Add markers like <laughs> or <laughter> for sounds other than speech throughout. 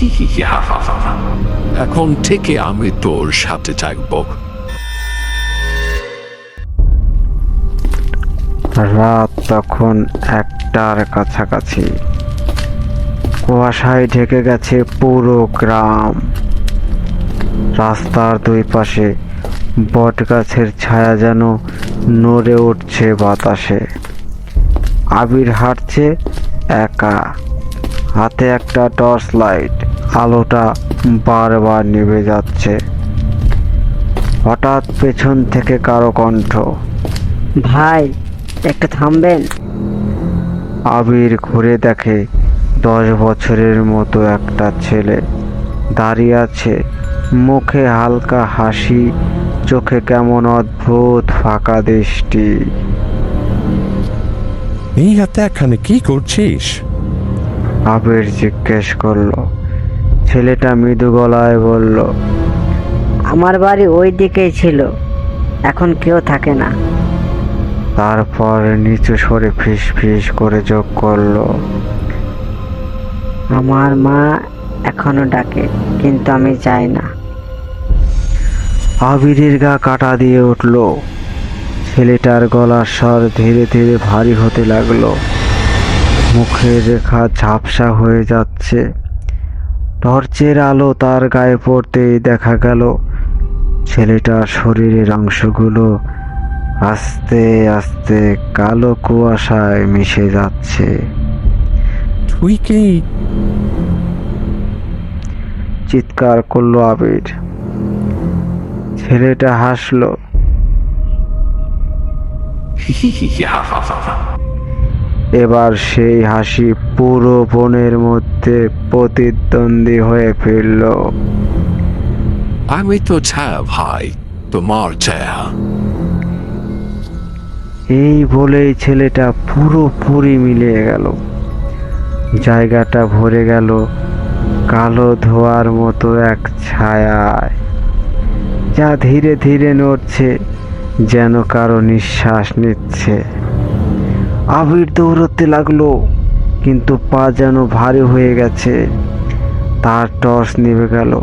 <laughs> এখন থেকে আমি তোর সাথে থাকব। রাত তখন একটার কাছাকাছি। কুয়াশায় ঢেকে গেছে পুরো গ্রাম। রাস্তার দুই পাশে বট গাছের ছায়া যেন নড়ে উঠছে বাতাসে। আবির হাঁটছে একা। হাতে একটা টর্চ লাইট। আলোটা বারবার নিভে যাচ্ছে। হঠাৎ পেছন থেকে কারও কণ্ঠ ভাই একটু থামবেন। আবির ঘুরে দেখে দশ বছরের মতো একটা ছেলে দাঁড়িয়ে আছে। মুখে হালকা হাসি চোখে কেমন অদ্ভুত ফাঁকা দৃষ্টি। এই হাতে এখানে কি করছিস? আবির জিজ্ঞেস করল। ছেলেটা মৃদু গলায় বলল আমার বাড়ি ওই দিকেই ছিল এখন কেউ থাকে না। তারপর নিচু সরে ফিস ফিস করে যোগ করল আমার মা এখনও ডাকে কিন্তু আমি যাই না। আবিরের গা কাটা দিয়ে উঠল। ছেলেটার গলার স্বর ধীরে ধীরে ভারী হতে লাগল। মুখের রেখা ঝাপসা হয়ে যাচ্ছে। টর্চের আলো তার গায়ে পড়তেই দেখা গেল ছেলেটার শরীরের অংশগুলো আস্তে আস্তে কালো কুয়াশায় মিশে যাচ্ছে। তুই কি? চিৎকার করল আবির। ছেলেটা হাসলো। এবার সেই হাসি পুরো বনের মধ্যে প্রতিদ্বন্দ্বী হয়ে ফিরল। আমি তো ছায়া ভাই তোমার ছায়া এই বলেই ছেলেটা পুরোপুরি মিলিয়ে গেল। জায়গাটা ভরে গেল কালো ধোয়ার মতো এক ছায়ায় যা ধীরে ধীরে নড়ছে যেন কারও নিঃশ্বাস নিচ্ছে। আবির দৌড়তে লাগল কিন্তু পা যেন ভারী হয়ে গেছে। তার টর্চ নিভে গেল।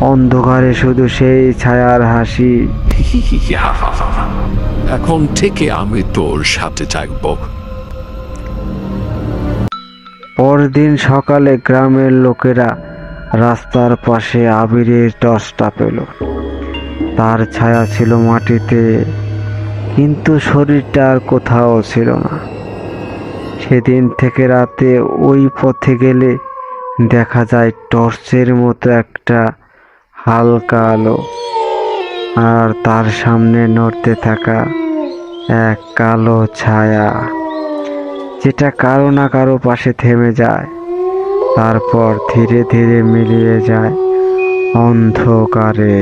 অন্ধকারে শুধু সেই ছায়ার হাসি। <laughs> এখন থেকে আমি তোর সাথে থাকব। পরদিন সকালে গ্রামের লোকেরা রাস্তার পাশে আবিরের টর্চটা পেল। তার ছায়া ছিল মাটিতে। কিন্তু শরীরটা আর কোথাও ছিল না। সেদিন থেকে রাতে ওই পথে গেলে দেখা যায় টর্চের মতো একটা হালকা আলো, আর তার সামনে নড়তে থাকা এক কালো ছায়া, যেটা কারও না কারও পাশে থেমে যায়, তারপর ধীরে ধীরে মিলিয়ে যায় অন্ধকারে।